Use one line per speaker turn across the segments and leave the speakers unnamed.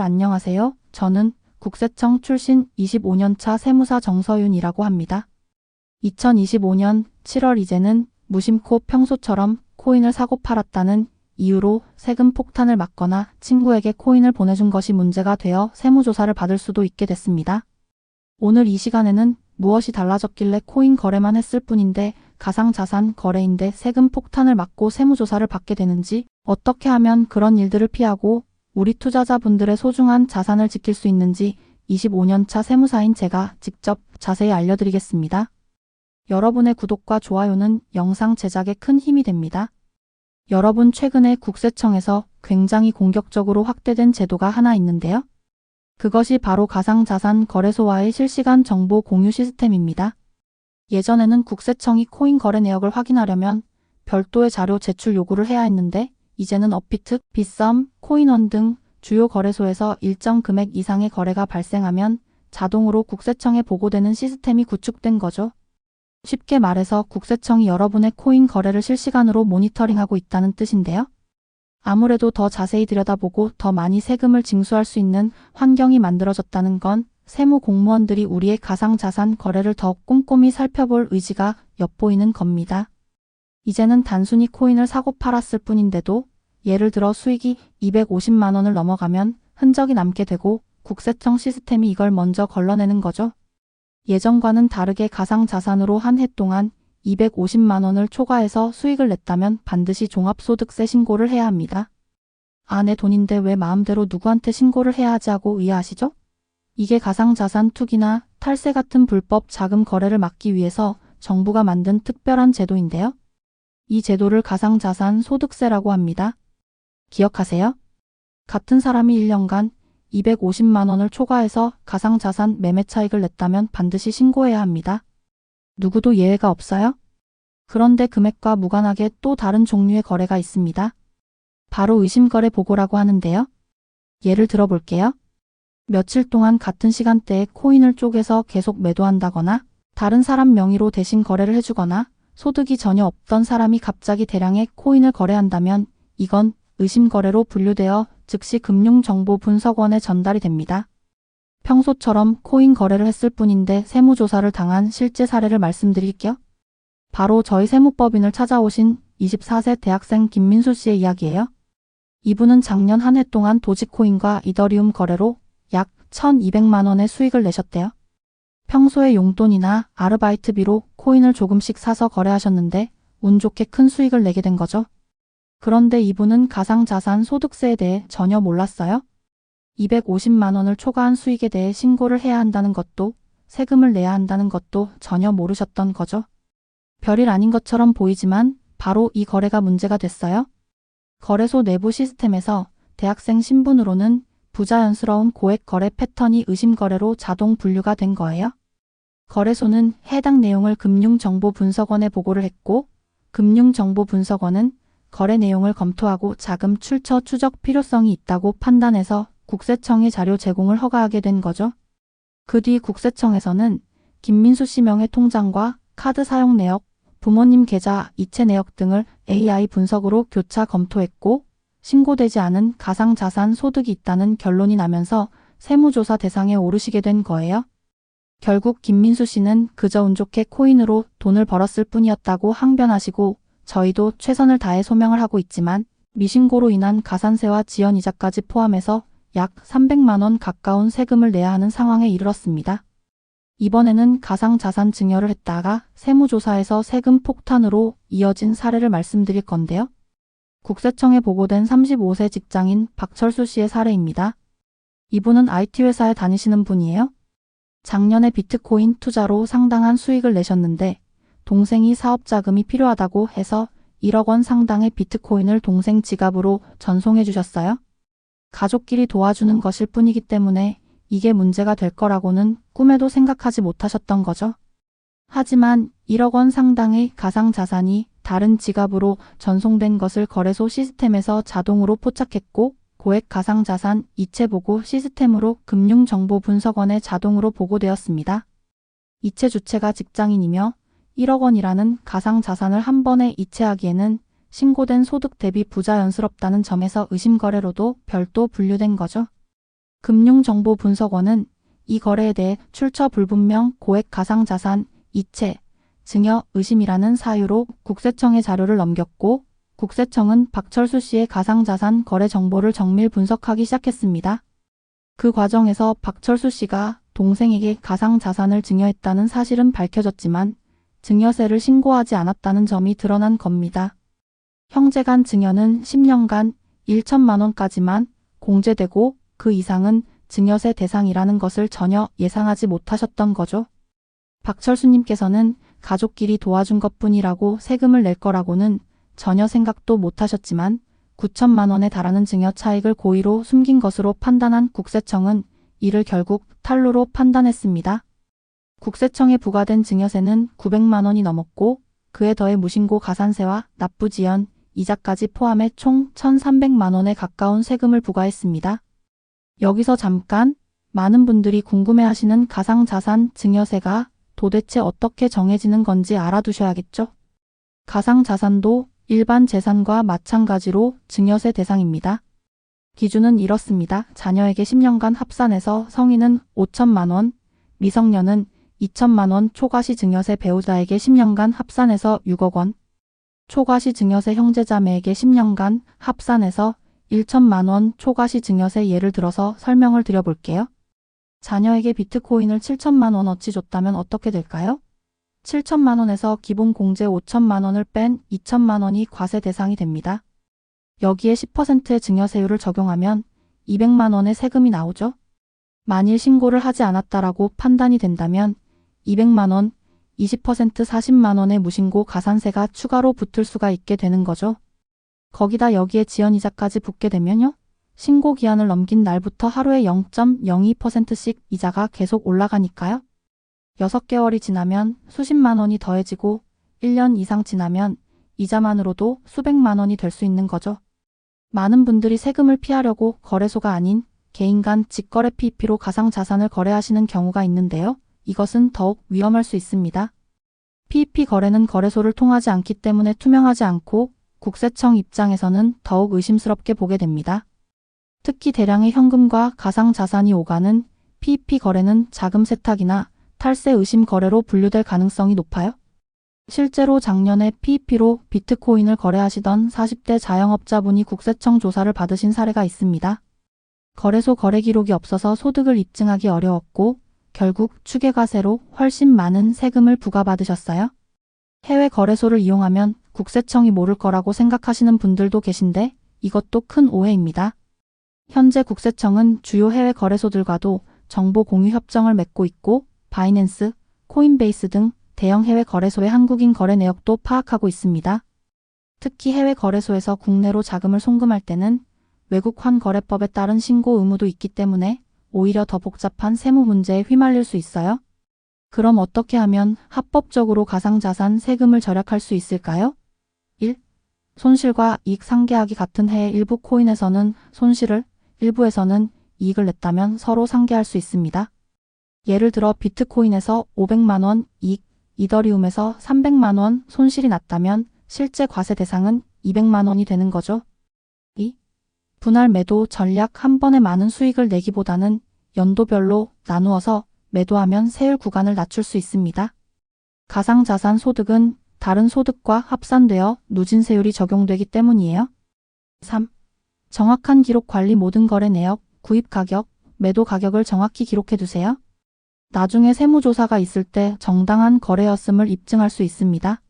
안녕하세요. 저는 국세청 출신 25년차 세무사 정서윤이라고 합니다. 2025년 7월 이제는 무심코 평소처럼 코인을 사고 팔았다는 이유로 세금 폭탄을 맞거나 친구에게 코인을 보내준 것이 문제가 되어 세무조사를 받을 수도 있게 됐습니다. 오늘 이 시간에는 무엇이 달라졌길래 코인 거래만 했을 뿐인데 가상자산 거래인데 세금 폭탄을 맞고 세무조사를 받게 되는지 어떻게 하면 그런 일들을 피하고 우리 투자자분들의 소중한 자산을 지킬 수 있는지 25년차 세무사인 제가 직접 자세히 알려드리겠습니다. 여러분의 구독과 좋아요는 영상 제작에 큰 힘이 됩니다. 여러분 최근에 국세청에서 굉장히 공격적으로 확대된 제도가 하나 있는데요. 그것이 바로 가상자산 거래소와의 실시간 정보 공유 시스템입니다. 예전에는 국세청이 코인 거래 내역을 확인하려면 별도의 자료 제출 요구를 해야 했는데 이제는 업비트, 빗썸, 코인원 등 주요 거래소에서 일정 금액 이상의 거래가 발생하면 자동으로 국세청에 보고되는 시스템이 구축된 거죠. 쉽게 말해서 국세청이 여러분의 코인 거래를 실시간으로 모니터링하고 있다는 뜻인데요. 아무래도 더 자세히 들여다보고 더 많이 세금을 징수할 수 있는 환경이 만들어졌다는 건 세무 공무원들이 우리의 가상자산 거래를 더 꼼꼼히 살펴볼 의지가 엿보이는 겁니다. 이제는 단순히 코인을 사고 팔았을 뿐인데도 예를 들어 수익이 250만 원을 넘어가면 흔적이 남게 되고 국세청 시스템이 이걸 먼저 걸러내는 거죠. 예전과는 다르게 가상자산으로 한 해 동안 250만 원을 초과해서 수익을 냈다면 반드시 종합소득세 신고를 해야 합니다. 아, 내 돈인데 왜 마음대로 누구한테 신고를 해야 하지 하고 의아하시죠? 이게 가상자산 투기나 탈세 같은 불법 자금 거래를 막기 위해서 정부가 만든 특별한 제도인데요. 이 제도를 가상자산 소득세라고 합니다. 기억하세요? 같은 사람이 1년간 250만 원을 초과해서 가상자산 매매 차익을 냈다면 반드시 신고해야 합니다. 누구도 예외가 없어요? 그런데 금액과 무관하게 또 다른 종류의 거래가 있습니다. 바로 의심거래 보고라고 하는데요. 예를 들어볼게요. 며칠 동안 같은 시간대에 코인을 쪼개서 계속 매도한다거나 다른 사람 명의로 대신 거래를 해주거나 소득이 전혀 없던 사람이 갑자기 대량의 코인을 거래한다면 이건 의심거래로 분류되어 즉시 금융정보분석원에 전달이 됩니다. 평소처럼 코인 거래를 했을 뿐인데 세무조사를 당한 실제 사례를 말씀드릴게요. 바로 저희 세무법인을 찾아오신 24세 대학생 김민수 씨의 이야기예요. 이분은 작년 한 해 동안 도지코인과 이더리움 거래로 약 1200만 원의 수익을 내셨대요. 평소에 용돈이나 아르바이트비로 코인을 조금씩 사서 거래하셨는데 운 좋게 큰 수익을 내게 된 거죠. 그런데 이분은 가상자산 소득세에 대해 전혀 몰랐어요. 250만 원을 초과한 수익에 대해 신고를 해야 한다는 것도 세금을 내야 한다는 것도 전혀 모르셨던 거죠. 별일 아닌 것처럼 보이지만 바로 이 거래가 문제가 됐어요. 거래소 내부 시스템에서 대학생 신분으로는 부자연스러운 고액 거래 패턴이 의심 거래로 자동 분류가 된 거예요. 거래소는 해당 내용을 금융정보분석원에 보고를 했고 금융정보분석원은 거래 내용을 검토하고 자금 출처 추적 필요성이 있다고 판단해서 국세청에 자료 제공을 허가하게 된 거죠. 그 뒤 국세청에서는 김민수 씨 명의 통장과 카드 사용 내역, 부모님 계좌, 이체 내역 등을 AI 분석으로 교차 검토했고 신고되지 않은 가상자산 소득이 있다는 결론이 나면서 세무조사 대상에 오르시게 된 거예요. 결국 김민수 씨는 그저 운 좋게 코인으로 돈을 벌었을 뿐이었다고 항변하시고 저희도 최선을 다해 소명을 하고 있지만 미신고로 인한 가산세와 지연이자까지 포함해서 약 300만 원 가까운 세금을 내야 하는 상황에 이르렀습니다. 이번에는 가상자산 증여를 했다가 세무조사에서 세금 폭탄으로 이어진 사례를 말씀드릴 건데요. 국세청에 보고된 35세 직장인 박철수 씨의 사례입니다. 이분은 IT 회사에 다니시는 분이에요. 작년에 비트코인 투자로 상당한 수익을 내셨는데 동생이 사업 자금이 필요하다고 해서 1억 원 상당의 비트코인을 동생 지갑으로 전송해 주셨어요. 가족끼리 도와주는 것일 뿐이기 때문에 이게 문제가 될 거라고는 꿈에도 생각하지 못하셨던 거죠. 하지만 1억 원 상당의 가상 자산이 다른 지갑으로 전송된 것을 거래소 시스템에서 자동으로 포착했고 고액 가상자산 이체 보고 시스템으로 금융정보분석원에 자동으로 보고되었습니다. 이체 주체가 직장인이며 1억 원이라는 가상자산을 한 번에 이체하기에는 신고된 소득 대비 부자연스럽다는 점에서 의심거래로도 별도 분류된 거죠. 금융정보분석원은 이 거래에 대해 출처 불분명 고액 가상자산, 이체, 증여, 의심이라는 사유로 국세청에 자료를 넘겼고 국세청은 박철수 씨의 가상자산 거래 정보를 정밀 분석하기 시작했습니다. 그 과정에서 박철수 씨가 동생에게 가상자산을 증여했다는 사실은 밝혀졌지만 증여세를 신고하지 않았다는 점이 드러난 겁니다. 형제 간 증여는 10년간 1천만 원까지만 공제되고 그 이상은 증여세 대상이라는 것을 전혀 예상하지 못하셨던 거죠. 박철수님께서는 가족끼리 도와준 것 뿐이라고 세금을 낼 거라고는 전혀 생각도 못하셨지만 9천만 원에 달하는 증여 차익을 고의로 숨긴 것으로 판단한 국세청은 이를 결국 탈루로 판단했습니다. 국세청에 부과된 증여세는 900만 원이 넘었고 그에 더해 무신고 가산세와 납부지연, 이자까지 포함해 총 1,300만 원에 가까운 세금을 부과했습니다. 여기서 잠깐 많은 분들이 궁금해하시는 가상자산 증여세가 도대체 어떻게 정해지는 건지 알아두셔야겠죠? 가상자산도 일반 재산과 마찬가지로 증여세 대상입니다. 기준은 이렇습니다. 자녀에게 10년간 합산해서 성인은 5천만 원, 미성년은 2천만 원 초과시 증여세 배우자에게 10년간 합산해서 6억 원, 초과시 증여세 형제자매에게 10년간 합산해서 1천만 원 초과시 증여세 예를 들어서 설명을 드려볼게요. 자녀에게 비트코인을 7천만 원어치 줬다면 어떻게 될까요? 7천만 원에서 기본 공제 5천만 원을 뺀 2천만 원이 과세 대상이 됩니다. 여기에 10%의 증여세율을 적용하면 200만 원의 세금이 나오죠. 만일 신고를 하지 않았다라고 판단이 된다면 200만 원, 20% 40만 원의 무신고 가산세가 추가로 붙을 수가 있게 되는 거죠. 거기다 여기에 지연이자까지 붙게 되면요. 신고 기한을 넘긴 날부터 하루에 0.02%씩 이자가 계속 올라가니까요. 6개월이 지나면 수십만 원이 더해지고 1년 이상 지나면 이자만으로도 수백만 원이 될 수 있는 거죠. 많은 분들이 세금을 피하려고 거래소가 아닌 개인 간 직거래 PP로 가상 자산을 거래하시는 경우가 있는데요. 이것은 더욱 위험할 수 있습니다. PEP 거래는 거래소를 통하지 않기 때문에 투명하지 않고 국세청 입장에서는 더욱 의심스럽게 보게 됩니다. 특히 대량의 현금과 가상 자산이 오가는 PEP 거래는 자금 세탁이나 탈세 의심 거래로 분류될 가능성이 높아요. 실제로 작년에 PEP로 비트코인을 거래하시던 40대 자영업자분이 국세청 조사를 받으신 사례가 있습니다. 거래소 거래 기록이 없어서 소득을 입증하기 어려웠고 결국 추계과세로 훨씬 많은 세금을 부과받으셨어요. 해외 거래소를 이용하면 국세청이 모를 거라고 생각하시는 분들도 계신데 이것도 큰 오해입니다. 현재 국세청은 주요 해외 거래소들과도 정보 공유 협정을 맺고 있고 바이낸스, 코인베이스 등 대형 해외 거래소의 한국인 거래 내역도 파악하고 있습니다. 특히 해외 거래소에서 국내로 자금을 송금할 때는 외국 환거래법에 따른 신고 의무도 있기 때문에 오히려 더 복잡한 세무 문제에 휘말릴 수 있어요. 그럼 어떻게 하면 합법적으로 가상자산 세금을 절약할 수 있을까요? 1. 손실과 이익 상계하기 같은 해의 일부 코인에서는 손실을, 일부에서는 이익을 냈다면 서로 상계할 수 있습니다. 예를 들어 비트코인에서 500만원 이익, 이더리움에서 300만원 손실이 났다면 실제 과세 대상은 200만원이 되는 거죠. 2. 분할 매도 전략 한 번에 많은 수익을 내기보다는 연도별로 나누어서 매도하면 세율 구간을 낮출 수 있습니다. 가상자산 소득은 다른 소득과 합산되어 누진세율이 적용되기 때문이에요. 3. 정확한 기록 관리 모든 거래 내역, 구입 가격, 매도 가격을 정확히 기록해 두세요. 나중에 세무조사가 있을 때 정당한 거래였음을 입증할 수 있습니다.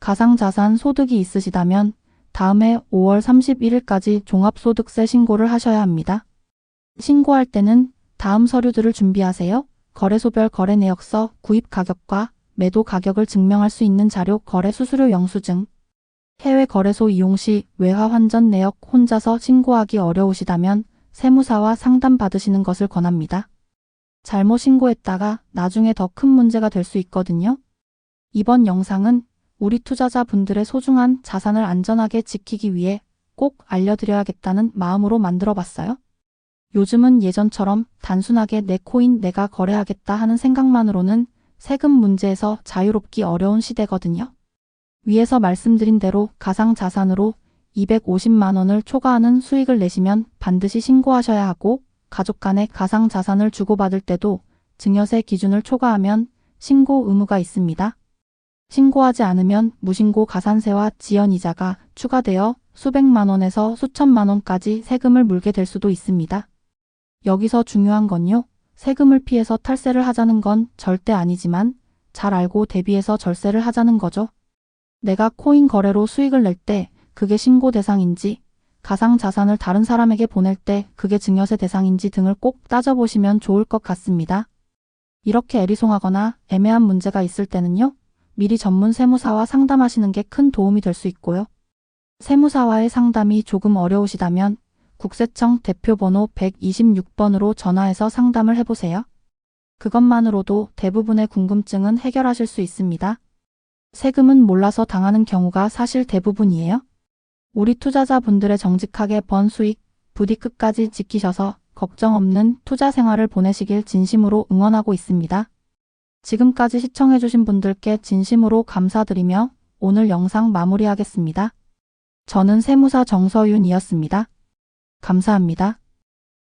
가상자산 소득이 있으시다면 다음해 5월 31일까지 종합소득세 신고를 하셔야 합니다. 신고할 때는 다음 서류들을 준비하세요. 거래소별 거래 내역서, 구입 가격과 매도 가격을 증명할 수 있는 자료, 거래 수수료 영수증. 해외 거래소 이용 시 외화 환전 내역 혼자서 신고하기 어려우시다면 세무사와 상담 받으시는 것을 권합니다. 잘못 신고했다가 나중에 더 큰 문제가 될 수 있거든요. 이번 영상은 우리 투자자분들의 소중한 자산을 안전하게 지키기 위해 꼭 알려드려야겠다는 마음으로 만들어 봤어요. 요즘은 예전처럼 단순하게 내 코인 내가 거래하겠다 하는 생각만으로는 세금 문제에서 자유롭기 어려운 시대거든요. 위에서 말씀드린 대로 가상 자산으로 250만 원을 초과하는 수익을 내시면 반드시 신고하셔야 하고 가족 간의 가상 자산을 주고받을 때도 증여세 기준을 초과하면 신고 의무가 있습니다. 신고하지 않으면 무신고 가산세와 지연이자가 추가되어 수백만 원에서 수천만 원까지 세금을 물게 될 수도 있습니다. 여기서 중요한 건요. 세금을 피해서 탈세를 하자는 건 절대 아니지만 잘 알고 대비해서 절세를 하자는 거죠. 내가 코인 거래로 수익을 낼 때 그게 신고 대상인지 가상 자산을 다른 사람에게 보낼 때 그게 증여세 대상인지 등을 꼭 따져보시면 좋을 것 같습니다. 이렇게 애리송하거나 애매한 문제가 있을 때는요. 미리 전문 세무사와 상담하시는 게 큰 도움이 될 수 있고요. 세무사와의 상담이 조금 어려우시다면 국세청 대표번호 126번으로 전화해서 상담을 해보세요. 그것만으로도 대부분의 궁금증은 해결하실 수 있습니다. 세금은 몰라서 당하는 경우가 사실 대부분이에요. 우리 투자자분들의 정직하게 번 수익, 부디 끝까지 지키셔서 걱정 없는 투자 생활을 보내시길 진심으로 응원하고 있습니다. 지금까지 시청해주신 분들께 진심으로 감사드리며 오늘 영상 마무리하겠습니다. 저는 세무사 정서윤이었습니다. 감사합니다.